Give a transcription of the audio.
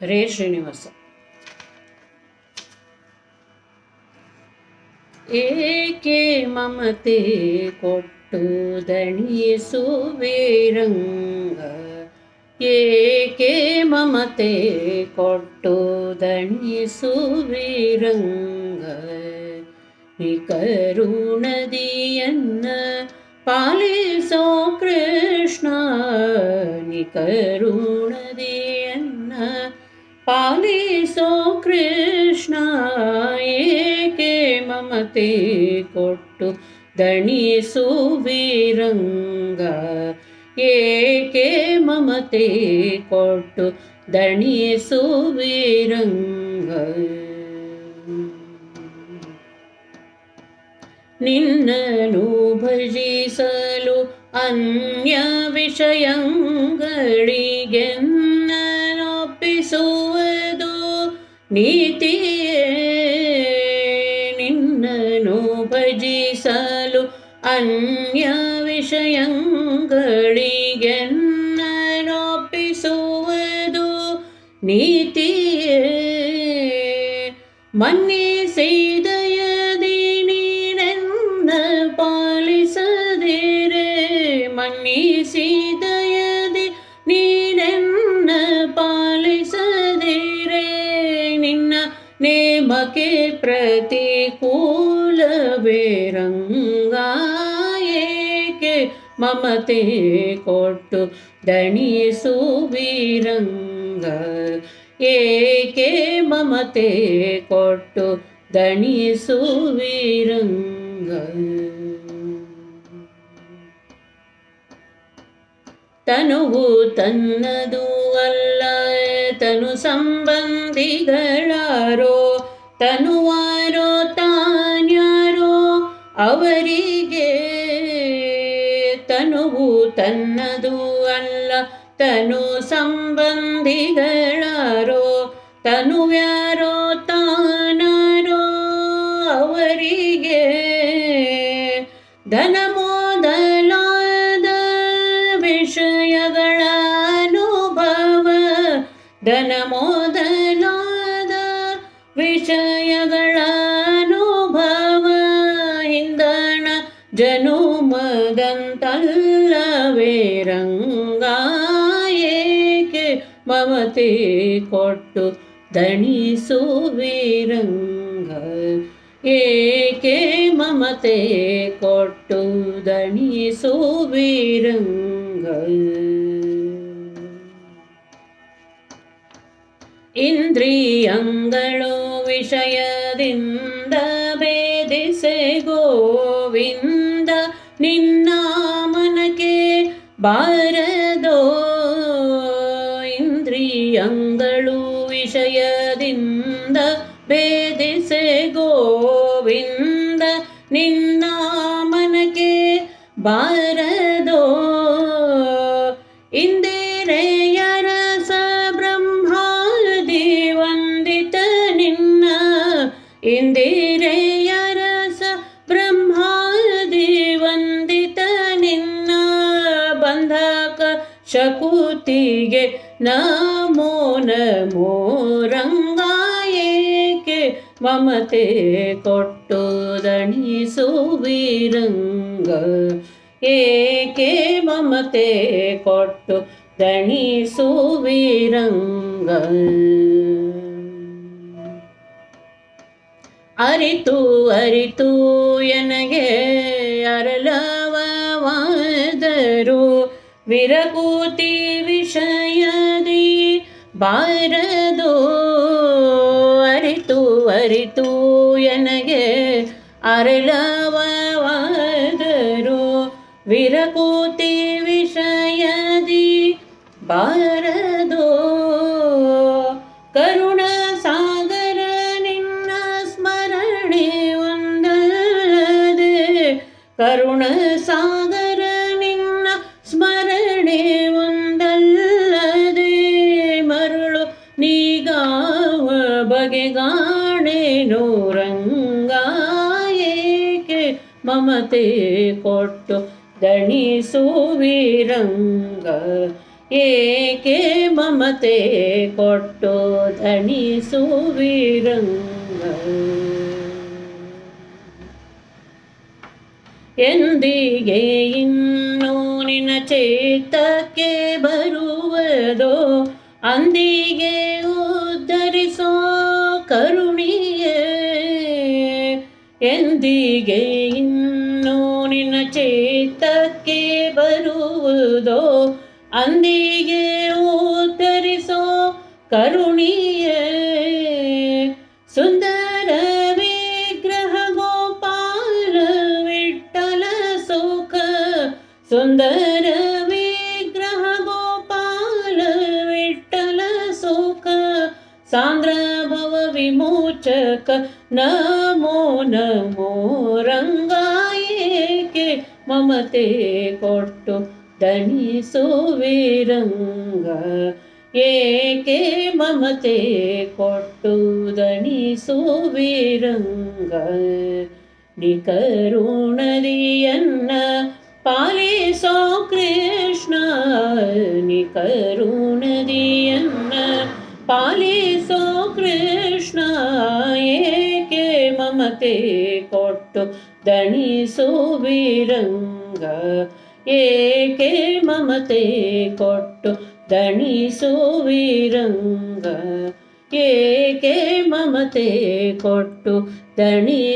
ರೇ ಶ್ರೀನಿವಾಸ ಏಕೆ ಮಮತೆ ಕೊಟ್ಟು ದಣಿಸುವಿರಂಗ ಏಕೆ ಮಮತೆ ಕೊಟ್ಟು ದಣಿಸುವಿರಂಗ ನಿ ಕರುಣದಿಯನ್ನ ಪಾಲಿಸೋ ಕೃಷ್ಣ, ನಿ ಕರುಣದಿಯನ್ನ ಪಾಲಿಸೋ ಕೃಷ್ಣ ಏಕೆ ಮಮತೆ ಕೊಟ್ಟು ದಣಿಸುವಿರಂಗ ಏಕೆ ಮಮತೆ ಕೊಟ್ಟು ದಣಿಸುವಿರಂಗ ನಿನ್ನನು ಭಜಿಸಲು ಅನ್ಯ ವಿಷಯಗಳಿಗೆನ್ನೊಪ್ಪಿಸುವುದು ನೀತಿಯೇ ನಿನ್ನನು ಭಜಿಸಲು ಅನ್ಯ ವಿಷಯಗಳಿಗೆನ್ನೊಪ್ಪಿಸುವುದು ನೀತಿಯೇ. ಮನ್ನಿಸಿದಯದಿ ಏಕೆ ಮಮತೆ ಕೊಟ್ಟು ದಣಿಸು ವೀರಂಗ ಏಕೆ ಮಮತೆ ಕೊಟ್ಟು ದಣಿಸು ವೀರಂಗ ತನುವು ತನ್ನದು ಅಲ್ಲ, ತನು ಸಂಬಂಧಿಗಳಾರೋ ತನುವಾರೋ ತಾನ್ಯಾರೋ ಅವರಿಗೆ ತನುವು ತನ್ನದು ಅಲ್ಲ, ತನು ಸಂಬಂಧಿಗಳಾರೋ, ತನುವ್ಯಾರೋ ತಾನಾರೋ ಅವರಿಗೆ ಧನ ಮೊದಲಾದ ವಿಷಯಗಳ ಅನುಭವ ಧನ ಮೊದಲಾದ ಜನುಮದಂತಲ್ಲವೇರಂಗ ಏಕೆ ಮಮತೆ ಕೊಟ್ಟು ದಣಿಸುವಿರಂಗ ಏಕೆ ಮಮತೆ ಕೊಟ್ಟು ದಣಿಸುವಿರಂಗ ಇಂದ್ರಿಯಂಗಳು ವಿಷಯದಿಂದ ಭೇದಿಸೆ ಗೋವಿಂದ ನಿನ್ನ ಮನಕ್ಕೆ ಬಾರದೋ ಇಂದ್ರಿಯಂಗಳು ವಿಷಯದಿಂದ ಭೇದಿಸೆ ಗೋವಿಂದ ನಿನ್ನ ಮನಕ್ಕೆ ಬಾರದೋ ಇಂದಿರೆಯ ರಸ ಬ್ರಹ್ಮಾದಿ ವಂದಿತ ನಿನ್ನ ಇಂದಿರೆಯ ನಮೋ ನಮೋ ರಂಗ ಏಕೆ ಮಮತೆ ಕೊಟ್ಟು ದಣಿಸುವಿರಂಗ ಏಕೆ ಮಮತೆ ಕೊಟ್ಟು ದಣಿಸುವಿರಂಗ ಅರಿತು ಅರಿತು ಎನಗೆ ಅರಳವಾದರು ವಿರಕೂತಿ ವಿಷಯದಿ ಬಾರದು ಅರಿತು ಅರಿತು ಎನಗೆ ಅರಳವಾದರು ವಿರಕೂತಿ ವಿಷಯದಿ ಬಾರದು ಕರುಣ ಸಾಗರ ನಿನ್ನ ಸ್ಮರಣೆ ಒಂದಲ್ಲದೆ ಕರುಣ ಸಾಗರ ಬಗೆಗಾಣೆನು ರಂಗ ಏಕೆ ಮಮತೆ ಕೊಟ್ಟು ದಣಿಸುವಿರಂಗ ಏಕೆ ಮಮತೆ ಕೊಟ್ಟು ಧಣಿಸುವಿರಂಗ ಎಂದಿಗೆ ಇನ್ನು ನಿನ್ನ ಚೇತಕ್ಕೆ ಬರುವುದೋ, ಅಂದಿಗೆ ಉದ್ಧರಿಸೋ ಎಂದಿಗೆ ಇನ್ನು ನಿನ್ನ ಚೇತಕ್ಕೆ ಬರುವುದೋ, ಅಂದಿಗೆ ಉತ್ತರಿಸೋ ಕರುಣೀಯ. ಸುಂದರ ವಿಗ್ರಹ ಗೋಪಾಲ ವಿಠಲ ಸುಖ ಸುಂದರ ವಿಗ್ರಹ ಗೋಪಾಲ ವಿಠಲ ಸುಖ ಸಾಂದ್ರ ಭವ ವಿಮೋಚಕ ನಮೋ ನಮೋ ರಂಗಾಯೇಕೆ ಮಮತೆ ಕೊಟ್ಟು ದಣಿಸುವಿರಂಗ ಏಕೆ ಮಮತೆ ಕೊಟ್ಟು ದಣಿಸುವಿರಂಗ ನಿಕರುಣದಿಯನ್ನ ಪಾಲಿಸೋ ಕೃಷ್ಣ ನಿಕರುಣದಿಯನ್ನ ಪಾಲಿಸೋ ಮಮತೆ ಕೊಟ್ಟು ದಣಿಸುವಿರಂಗ ಏಕೆ ಮಮತೆ ಕೊಟ್ಟು ದಣಿಸುವಿರಂಗ ಏಕೆ ಮಮತೆ ಕೊಟ್ಟು ದಣಿಸುವಿರಂಗ